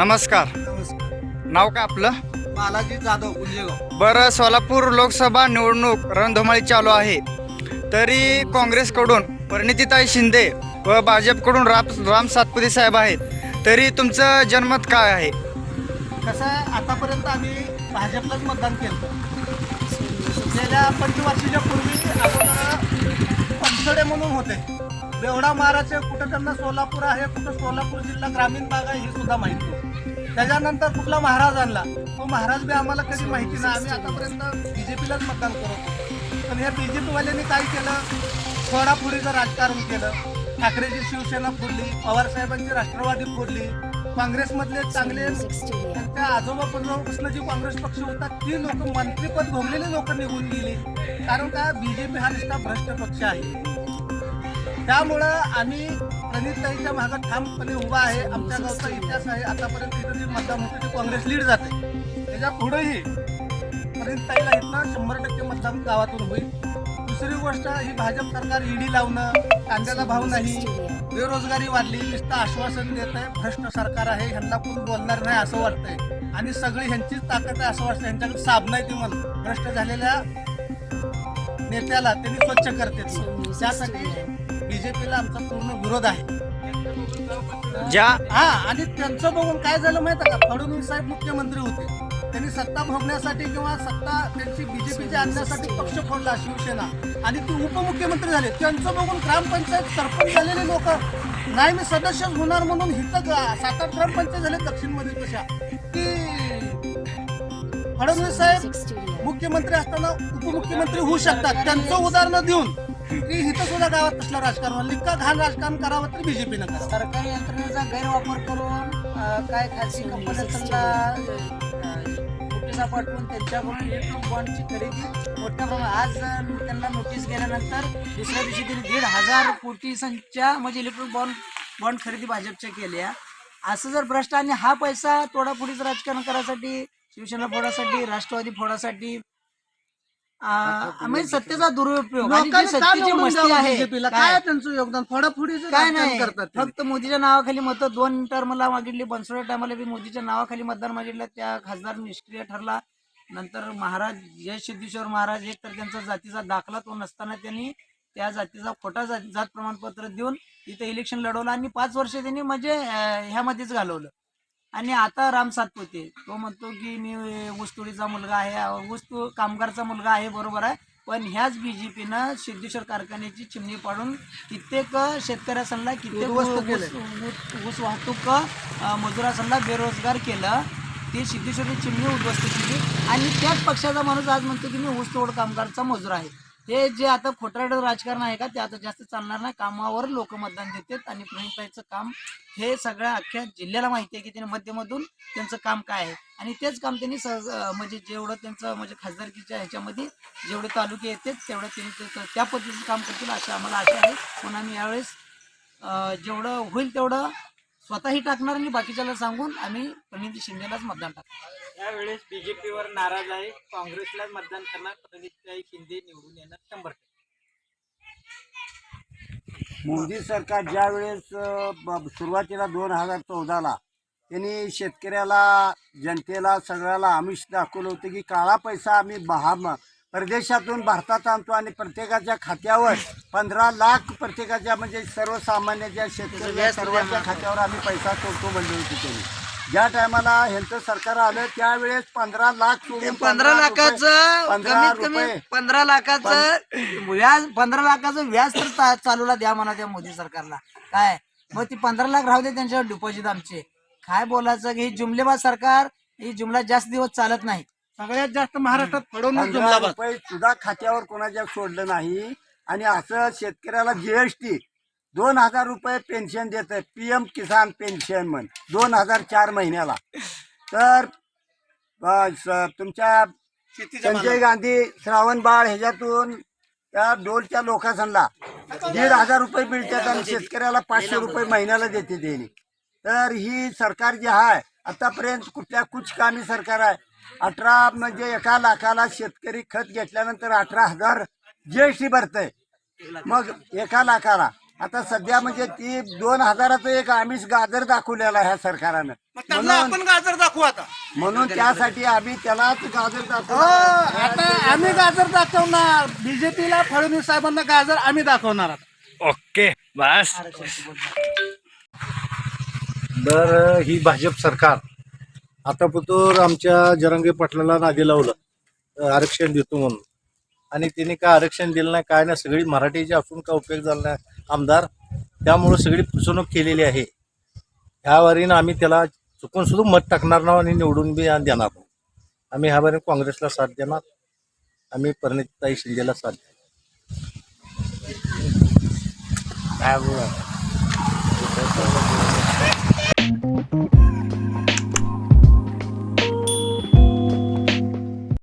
नमस्कार. नाव काय आपलं? बालाजी जाधव उल्लेगाव बरं सोलापूर लोकसभा निवडणूक रणधुमाळी चालू आहे. तरी काँग्रेसकडून परिणितीताई शिंदे व भाजपकडून राम राम सातपुते साहेब आहेत. तरी तुमचं जनमत काय आहे? कसं आहे आतापर्यंत आम्ही भाजपलाच मतदान केलं गेल्या पंचवर्षीच्या पूर्वी आपण पंचडे म्हणून होते. बेवडा महाराज कुठं त्यांना सोलापूर आहे कुठं सोलापूर जिल्हा ग्रामीण भाग आहे हे सुद्धा माहिती होतं. त्याच्यानंतर कुठला महाराज आणला? तो महाराज बी आम्हाला कधी माहिती नाही. आम्ही आतापर्यंत बीजेपीलाच मतदान करतो पण ह्या बीजेपीवाल्यांनी काय केलं? फोडाफोडीचं राजकारण केलं. ठाकरेची शिवसेना फोडली. पवारसाहेबांची राष्ट्रवादी फोडली. काँग्रेसमधले चांगले त्यांच्या आजोबा पंजोबापासून जी काँग्रेस पक्ष होता. ती लोक मंत्रीपद भोगलेली लोक निघून गेली. कारण का? बीजेपी हा निष्ठा भ्रष्ट पक्ष आहे. त्यामुळं आम्ही प्रणितताईच्या मागं ठामपणे उभा आहे. आमच्या गावचा इतिहास आहे. आतापर्यंत इथं मतदान होते ते काँग्रेस लीड जाते. त्याच्या पुढेही प्रणितताईला इथं शंभर टक्के मतदान गावातून होईल. दुसरी गोष्ट ही भाजप सरकार ईडी लावणं कांद्याला भाव नाही बेरोजगारी वाढली नुसतं आश्वासन देत आहे. भ्रष्ट सरकार आहे ह्यांना कोण बोलणार नाही असं वाटतंय. आणि सगळी ह्यांचीच ताकद आहे असं वाटतं ह्यांच्याकडे साबण आहे ती म्हणून. भ्रष्ट झालेल्या नेत्याला त्यांनी स्वच्छ करते. त्यासाठी बीजेपीला आमचा पूर्ण विरोध आहे. ज्या हा आणि त्यांचं बघून काय झालं माहिती का? फडणवीस साहेब मुख्यमंत्री होते. त्यांनी सत्ता भोगण्यासाठी किंवा सत्ता त्यांची बीजेपीची आणण्यासाठी पक्ष फोडला शिवसेना. आणि ते उपमुख्यमंत्री झाले. त्यांचं बघून ग्रामपंचायत सरपंच झालेले लोक नाही मी सदस्यच होणार म्हणून हिथं सात आठ ग्रामपंचायत झाले दक्षिणमध्ये कशा की फडणवीस साहेब मुख्यमंत्री असताना उपमुख्यमंत्री होऊ शकतात. त्यांचं उदाहरण देऊन की इथं सुद्धा गावात तसलं राजकारण लिक्का घाल राजकारण करावं तर बीजेपीनं करावं सरकारी यंत्रणेचा गैरवापर करून अ, काय खाजगी कंपन्यांना पाठवून त्यांच्याकडून इलेक्ट्रॉनिक बॉन्डची खरेदी मोठ्या प्रमाणात आज अ, त्यांना नोटीस गेल्यानंतर दुसऱ्या दिवशी त्यांनी दीड हजार कोटी संख्या म्हणजे इलेक्ट्रॉनिक बॉन्ड बॉन्ड खरेदी भाजपच्या केल्या. असं जर भ्रष्ट आणि हा पैसा तोडाफोडीचं राजकारण करायसाठी शिवसेना फोडासाठी राष्ट्रवादी फोडासाठी म्हणजे सत्तेचा दुरुपयोग सत्तेची मस्ती आहे? काय? त्यांचं योगदान? फोडाफोडीचं काय नाही. करतात. फक्त मोदीच्या नावाखाली मत दोन टर्मला मागितली बनसोडे टायमाला बी मोदीच्या नावाखाली मतदान मागितलं. त्या खासदार निष्क्रिय ठरला. नंतर महाराज जय सिद्धेश्वर महाराज एक तर त्यांचा जातीचा दाखला तो नसताना त्यांनी त्या जातीचा खोटा जात प्रमाणपत्र देऊन इथं इलेक्शन लढवलं आणि पाच वर्ष त्यांनी म्हणजे ह्यामध्येच घालवलं. आणि आता राम सातपुते. तो म्हणतो की मी ऊसतोडीचा मुलगा आहे ऊस तो कामगारचा मुलगा आहे बरोबर आहे. पण ह्याच बीजेपीनं सिद्धेश्वर कारखान्याची चिमणी पाडून कित्येक शेतकऱ्यासनला कित्येक उद्ध्वस्त ऊस- वाहतूक मजुरासनला बेरोजगार केलं. ते सिद्धेश्वरची चिमणी उद्ध्वस्त केली. आणि त्याच पक्षाचा माणूस आज म्हणतो की मी ऊसतोड कामगारचा मजूर आहे. हे जे आता खोटारड राजकारण आहे का ते आता जास्त चालणार नाही. कामावर लोक मतदान देतात आणि प्रणिताईचं काम हे सगळ्या अख्ख्या जिल्ह्याला माहिती आहे की त्यांनी मध्यमधून त्यांचं काम काय आहे. आणि तेच काम त्यांनी सहज म्हणजे जेवढं त्यांचं म्हणजे खासदारकीच्या ह्याच्यामध्ये जेवढे तालुके येतात तेवढं त्यांनी ते- त्या पद्धतीचं काम करतील अशी आम्हाला आशा आहे. म्हणून आम्ही यावेळेस जेवढं होईल तेवढं स्वतःही टाकणार आणि बाकीच्याला सांगून आम्ही प्रणिती शिंदेलाच मतदान टाकणार. यावेळेस बीजेपीवर नाराज आहे. काँग्रेसला मतदान करणार प्रणितताई शिंदे निवडून येणार शंभर टक्के. मोदी सरकार ज्या वेळेस अ, ब- सुरुवातीला दोन हजार चौदाला त्यांनी शेतकऱ्याला जनतेला सगळ्याला आमिष दाखवलं होतं की काळा पैसा आम्ही बहा म- परदेशातून भारतात आणतो आणि प्रत्येकाच्या खात्यावर पंधरा लाख प्रत्येकाच्या म्हणजे सर्वसामान्याच्या शेतकऱ्याच्या सर्वांच्या खात्यावर आम्ही पैसा सोडतो म्हणले होते त्यांनी. ज्या टायमाला ह्यांचं सरकार आलं त्यावेळेस पंधरा लाख सोडून पंधरा लाखाचं पंधरा कमीत कमी रुपये पंधरा लाखाचं व्याज पंधरा लाखाचं व्याज तर चा- चालूला द्या म्हणा त्या मोदी सरकारला. काय? मग ती पंधरा लाख राहू दे त्यांच्यावर डिपॉझिट आमचे. काय बोलायचं की ही जुमलेबाज सरकार ही जुमला जास्त दिवस चालत नाही. सगळ्यात जास्त महाराष्ट्रात फडवणूक पंधरा जुमलाबाद. रुपये सुद्धा खात्यावर कोणाच्या सोडलं नाही. आणि असं शेतकऱ्याला जीएसटी दोन हजार रुपये पेन्शन देत पीएम किसान पेन्शन म्हण. दोन हजार चार महिन्याला. तर स- तुमच्या संजय गांधी श्रावण बाळ ह्याच्यातून त्या डोलच्या लोकांना दीड हजार रुपये मिळतात आणि शेतकऱ्याला पाचशे रुपये महिन्याला देते देणे तर ही सरकार जी आहे आतापर्यंत कुठल्या कुचकामी सरकार आहे? अठरा म्हणजे एका लाखाला शेतकरी खत घेतल्यानंतर अठरा हजार जीएसटी भरतय. मग एका लाखाला आता सध्या म्हणजे ती दोन हजाराचं एक आमिष गाजर दाखवलेला आहे ह्या सरकारनं. मग त्यांना आपण गाजर दाखवू आता. म्हणून त्यासाठी आम्ही त्यालाच गाजर हो, दाखवू आता आम्ही गाजर दाखवणार. बीजेपीला फडणवीस साहेबांना गाजर आम्ही दाखवणार आता. ओके बस. तर ही भाजप सरकार आता पुतूर आमच्या जरंगे पाटलाला नादी लावलं अं, आरक्षण देतो म्हणून. आणि त्यांनी काय आरक्षण दिलं नाही काय नाही सगळी मराठीची असून काय उपयोग झाला नाही? आमदार त्यामुळं सगळी फसवणूक केलेली आहे. ह्यावरीनं आम्ही त्याला चुकून सुद्धा मत टाकणार नाही आणि निवडून बी देणार नाही. आम्ही ह्यावरील काँग्रेसला साथ देणार आम्ही परिणिताई शिंदेला साथ देणार. काय बोला